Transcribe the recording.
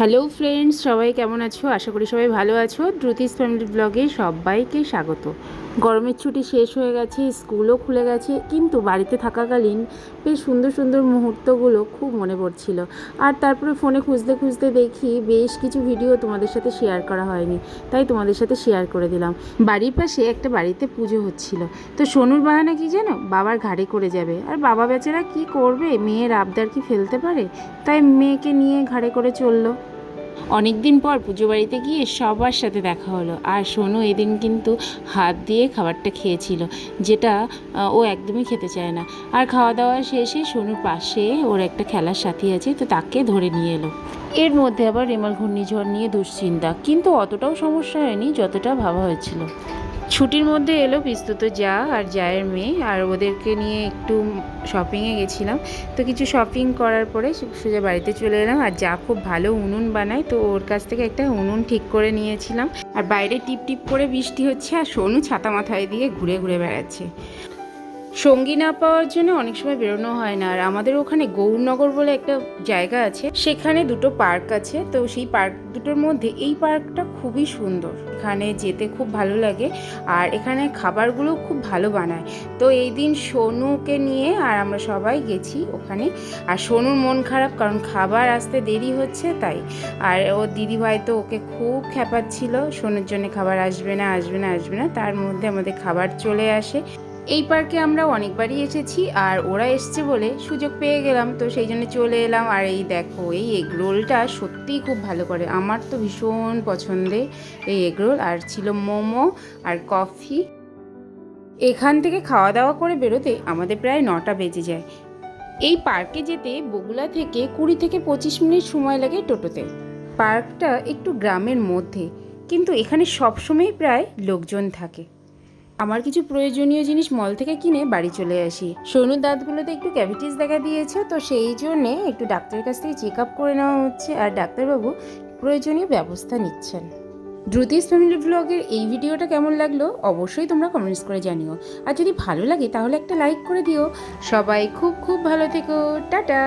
Hello friends, সবাই কেমন আছো? আশা করি সবাই ভালো আছো। দ্রুতিস ফ্যামিলি ব্লগে সবাইকে স্বাগত। গরমের ছুটি শেষ হয়ে গেছে, স্কুলও খুলে গেছে, কিন্তু বাড়িতে থাকাকালীন বেশ সুন্দর সুন্দর মুহূর্তগুলো খুব মনে পড়ছিল। আর তারপরে ফোনে খুঁজতে খুঁজতে দেখি বেশ কিছু ভিডিও তোমাদের সাথে শেয়ার করা হয়নি, তাই তোমাদের সাথে শেয়ার করে দিলাম। বাড়ির পাশে একটা বাড়িতে পুজো হচ্ছিল। তো সোনুর বাহানা কি জানো? বাবার ঘাড়ে করে যাবে। আর বাবা বেচারা কি করবে? মেয়ের আবদার কি ফেলতে পারে? তাই মেয়েকে নিয়ে ঘাড়ে করে চলল। অনেক দিন পর পুজো বাড়িতে গিয়ে সবার সাথে দেখা হলো। আর সোনু এদিন কিন্তু হাত দিয়ে খাবারটা খেয়েছিল, যেটা ও একদমই খেতে চায় না। আর খাওয়া দাওয়া শেষে সোনুর পাশে ওর একটা খেলার সাথী আছে, তো তাকে ধরে নিয়ে এলো। এর মধ্যে আবার রেমাল ঘূর্ণিঝড় নিয়ে দুশ্চিন্তা, কিন্তু অতটাও সমস্যা হয়নি যতটা ভাবা হয়েছিল। ছুটির মধ্যে এলো পিস্তুত যা আর জায়ের মেয়ে, আর ওদেরকে নিয়ে একটু শপিংয়ে গেছিলাম। তো কিছু শপিং করার পরে সোজা বাড়িতে চলে এলাম, আর যা খুব ভালো উনুন বানায়, তো ওর কাছ থেকে একটা উনুন ঠিক করে নিয়েছিলাম। আর বাইরে টিপ টিপ করে বৃষ্টি হচ্ছে, আর সোনু ছাতা মাথায় দিয়ে ঘুরে ঘুরে বেড়াচ্ছে। সঙ্গী না পাওয়ার জন্য অনেক সময় বেরোনো হয় না। আর আমাদের ওখানে গৌরনগর বলে একটা জায়গা আছে, সেখানে দুটো পার্ক আছে। তো সেই পার্ক, দুটোর মধ্যে এই পার্কটা খুবই সুন্দর। এখানে যেতে খুব ভালো লাগে আর এখানে খাবারগুলো খুব ভালো বানায়। তো এই দিন সোনুকে নিয়ে আর আমরা সবাই গেছি ওখানে। আর সোনুর মন খারাপ কারণ খাবার আসতে দেরি হচ্ছে তাই। আর ও দিদিভাই তো ওকে খুব খ্যাপাচ্ছিল, সোনুর জন্য খাবার আসবে না আসবে না আসবে না। তার মধ্যে আমাদের খাবার চলে আসে। এই পার্কে আমরা অনেকবারই এসেছি আর ওরা এসছে বলে সুযোগ পেয়ে গেলাম। তো সেই জন্য চলে এলাম। আর এই দেখো, এই এগ রোলটা সত্যিই খুব ভালো করে। আমার তো ভীষণ পছন্দের এই এগ রোল। আর ছিল মোমো আর কফি। এখান থেকে খাওয়া দাওয়া করে বেরোতে আমাদের প্রায় নটা বেজে যায়। এই পার্কে যেতে বগুলা থেকে কুড়ি থেকে পঁচিশ মিনিট সময় লাগে টোটোতে। পার্কটা একটু গ্রামের মধ্যে, কিন্তু এখানে সবসময় প্রায় লোকজন থাকে। আমার কিছু প্রয়োজনীয় জিনিস মল থেকে কিনে বাড়ি চলে আসি। সোনুর দাঁতগুলোতে একটু ক্যাভিটিস দেখা দিয়েছে, তো সেই জন্যে একটু ডাক্তারের কাছ থেকে চেক আপ করে নেওয়া হচ্ছে আর ডাক্তারবাবু প্রয়োজনীয় ব্যবস্থা নিচ্ছেন। দ্রুতিস ফ্যামিলি ব্লগের এই ভিডিওটা কেমন লাগল অবশ্যই তোমরা কমেন্টস করে জানিও। আর যদি ভালো লাগে তাহলে একটা লাইক করে দিও। সবাই খুব খুব ভালো থেকো। টাটা!